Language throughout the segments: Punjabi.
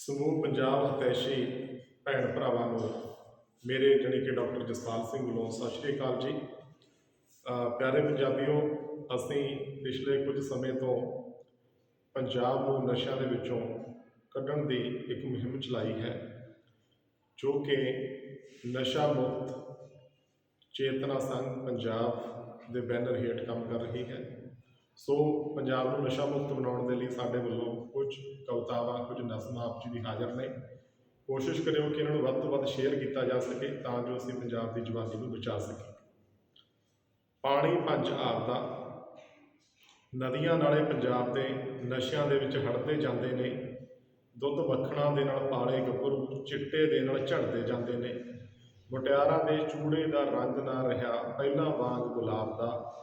ਸਮੂਹ ਪੰਜਾਬ ਹਤੈਸ਼ੀ ਭੈਣ ਭਰਾਵਾਂ ਨੂੰ ਮੇਰੇ ਜਾਣੀ ਕਿ ਡਾਕਟਰ ਜਸਪਾਲ ਸਿੰਘ ਵੱਲੋਂ ਸਤਿ ਸ਼੍ਰੀ ਅਕਾਲ ਜੀ। ਅ, ਪਿਆਰੇ ਪੰਜਾਬੀਓ ਅਸੀਂ ਪਿਛਲੇ ਕੁਝ ਸਮੇਂ ਤੋਂ ਪੰਜਾਬ ਨੂੰ ਨਸ਼ਿਆਂ ਦੇ ਵਿੱਚੋਂ ਕੱਢਣ ਦੀ ਇੱਕ ਮੁਹਿੰਮ ਚਲਾਈ ਹੈ ਜੋ ਕਿ ਨਸ਼ਾ ਮੁਕਤ ਚੇਤਨਾ ਸੰਘ ਪੰਜਾਬ ਦੇ ਬੈਨਰ ਹੇਠ ਕੰਮ ਕਰ ਰਹੀ ਹੈ। ਸੋ ਪੰਜਾਬ ਨੂੰ ਨਸ਼ਾ ਮੁਕਤ ਬਣਾਉਣ ਦੇ ਲਈ ਸਾਡੇ ਵੱਲੋਂ ਕੁਝ ਕਵਿਤਾਵਾਂ, ਕੁਝ ਨਸਮਾਂ ਆਪ ਜੀ ਦੀ ਹਾਜ਼ਰ ਨੇ। ਕੋਸ਼ਿਸ਼ ਕਰਿਓ ਕਿ ਇਹਨਾਂ ਨੂੰ ਵੱਧ ਤੋਂ ਵੱਧ ਸ਼ੇਅਰ ਕੀਤਾ ਜਾ ਸਕੇ ਤਾਂ ਜੋ ਅਸੀਂ ਪੰਜਾਬ ਦੀ ਜਵਾਨੀ ਨੂੰ ਬਚਾ ਸਕੀਏ। ਪਾਣੀ ਪੰਜ ਆਪ ਦਾ ਨਦੀਆਂ ਨਾਲੇ ਪੰਜਾਬ ਦੇ ਨਸ਼ਿਆਂ ਦੇ ਵਿੱਚ ਹੜਦੇ ਜਾਂਦੇ ਨੇ। ਦੁੱਧ ਵਖਣਾ ਦੇ ਨਾਲ ਪਾਲੇ ਗੱਭਰੂ, ਚਿੱਟੇ ਦੇ ਨਾਲ ਝੜਦੇ ਜਾਂਦੇ ਨੇ। ਮੁਟਿਆਰਾਂ ਦੇ ਚੂੜੇ ਦਾ ਰੰਗ ਨਾ ਰਿਹਾ, ਪਹਿਲਾਂ ਵਾਂਗ ਗੁਲਾਬ ਦਾ।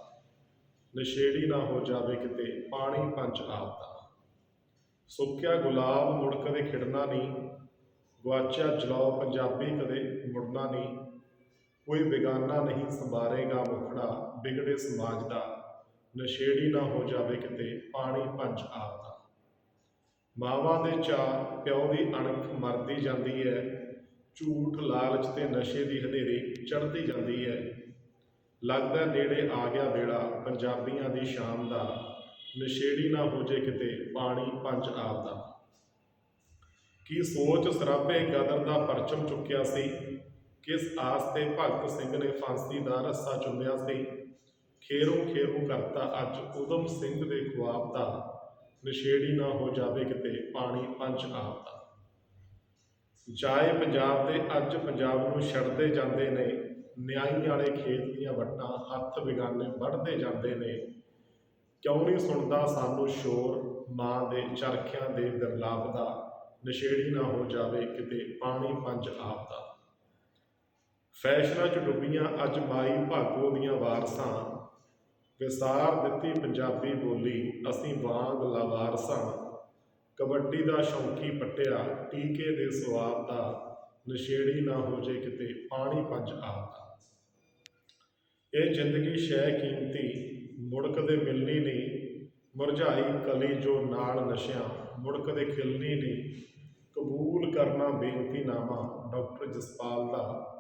ਨਸ਼ੇੜੀ ਨਾ ਹੋ ਜਾਵੇ ਕਿਤੇ, ਪਾਣੀ ਪੰਚ ਆਪ ਦਾ। ਸੁੱਕਿਆ ਗੁਲਾਬ ਮੁੜ ਕਦੇ ਖਿੜਨਾ ਨਹੀਂ ਗਵਾਚਿਆ ਜਲਾਉ ਪੰਜਾਬੀ ਕਦੇ ਮੁੜਨਾ ਨਹੀਂ। ਕੋਈ ਬੇਗਾਨਾ ਨਹੀਂ ਸੰਭਾਰੇਗਾ ਮੁਖੜਾ, ਵਿਗੜੇ ਸਮਾਜ ਦਾ। ਨਸ਼ੇੜੀ ਨਾ ਹੋ ਜਾਵੇ ਕਿਤੇ, ਪਾਣੀ ਪੰਚ ਆਪ ਦਾ। ਮਾਵਾਂ ਦੇ ਚਾਅ, ਪਿਓ ਦੀ ਅਣਖ ਮਰਦੀ ਜਾਂਦੀ ਹੈ। ਝੂਠ ਲਾਲਚ ਤੇ ਨਸ਼ੇ ਦੀ ਹਨੇਰੀ ਚੜਦੀ ਜਾਂਦੀ ਹੈ। ਲੱਗਦਾ ਨੇੜੇ ਆ ਗਿਆ ਵੇਲਾ ਪੰਜਾਬੀਆਂ ਦੀ ਸ਼ਾਮ ਦਾ। ਨਸ਼ੇੜੀ ਨਾ ਹੋ ਜੇ ਕਿਤੇ, ਪਾਣੀ ਪੰਜ ਆਪ ਦਾ। ਕੀ ਸੋਚ ਸਰਾਬੇ ਗਦਰ ਦਾ ਪਰਚਮ ਚੁੱਕਿਆ ਸੀ? ਕਿਸ ਆਸ ਤੇ ਭਗਤ ਸਿੰਘ ਨੇ ਫਾਂਸੀ ਦਾ ਰੱਸਾ ਚੁੰਮਿਆ ਸੀ? ਖੇਰੋ ਖੇਰੋ ਕਰਤਾ ਅੱਜ ਉਦਮ ਸਿੰਘ ਦੇ ਖੁਆਬ ਦਾ। ਨਸ਼ੇੜੀ ਨਾ ਹੋ ਜਾਵੇ ਕਿਤੇ, ਪਾਣੀ ਪੰਜ ਆਪ ਦਾ। ਜਾਏ ਪੰਜਾਬ ਦੇ ਅੱਜ ਪੰਜਾਬ ਨੂੰ ਛੱਡਦੇ ਜਾਂਦੇ ਨੇ। ਨਿਆਈ ਵਾਲੇ ਖੇਤ ਦੀਆਂ ਵੱਟਾਂ ਹੱਥ ਵਿਗਾਨੇ ਵੱਢਦੇ ਜਾਂਦੇ ਨੇ। ਕਿਉਂ ਨਹੀਂ ਸੁਣਦਾ ਸਾਨੂੰ ਸ਼ੋਰ? ਮਾਂ ਦੇ ਚਰਖਿਆਂ ਦੇ ਬਿਰਲਾਪ ਦਾ ਨਸ਼ੇੜੀ ਨਾ ਹੋ ਜਾਵੇ ਕਿਤੇ ਪਾਣੀ ਪੰਜ ਆਪ ਦਾ। ਫੈਸ਼ਨਾਂ 'ਚ ਡੁੱਬੀਆਂ ਅੱਜ ਮਾਈ ਭਾਗੋ ਦੀਆਂ ਵਾਰਸਾਂ। ਵਿਸਾਰ ਦਿੱਤੀ ਪੰਜਾਬੀ ਬੋਲੀ, ਅਸੀਂ ਵਾਂਗ ਲਵਾਰਸਾਂ। ਕਬੱਡੀ ਦਾ ਸ਼ੌਂਕੀ ਪੱਟਿਆ, ਟੀਕੇ ਦੇ ਸਵਾਦ ਦਾ ਨਸ਼ੇੜੀ ਨਾ ਹੋ ਜੇ ਕਿਤੇ ਪਾਣੀ ਪੰਜ ਆਪ ਦਾ। ਇਹ ਜ਼ਿੰਦਗੀ ਸ਼ੈ ਕੀਮਤੀ ਮੁੜ ਕਦੇ ਮਿਲਣੀ ਨਹੀਂ ਮੁਰਝਾਈ ਕਲੀ ਜੋ ਨਾਲ ਨਸ਼ਿਆਂ ਮੁੜ ਕਦੇ ਖਿਲਣੀ ਨਹੀਂ। ਕਬੂਲ ਕਰਨਾ ਬੇਨਤੀ ਨਾਮਾ, ਡਾਕਟਰ ਜਸਪਾਲ ਦਾ।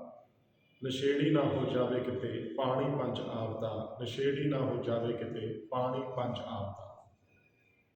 ਨਸ਼ੇੜੀ ਨਾ ਹੋ ਜਾਵੇ ਕਿਤੇ, ਪਾਣੀ ਪੰਜ ਆਪ ਦਾ ਨਸ਼ੇੜੀ ਨਾ ਹੋ ਜਾਵੇ ਕਿਤੇ, ਪਾਣੀ ਪੰਜ ਆਪ ਦਾ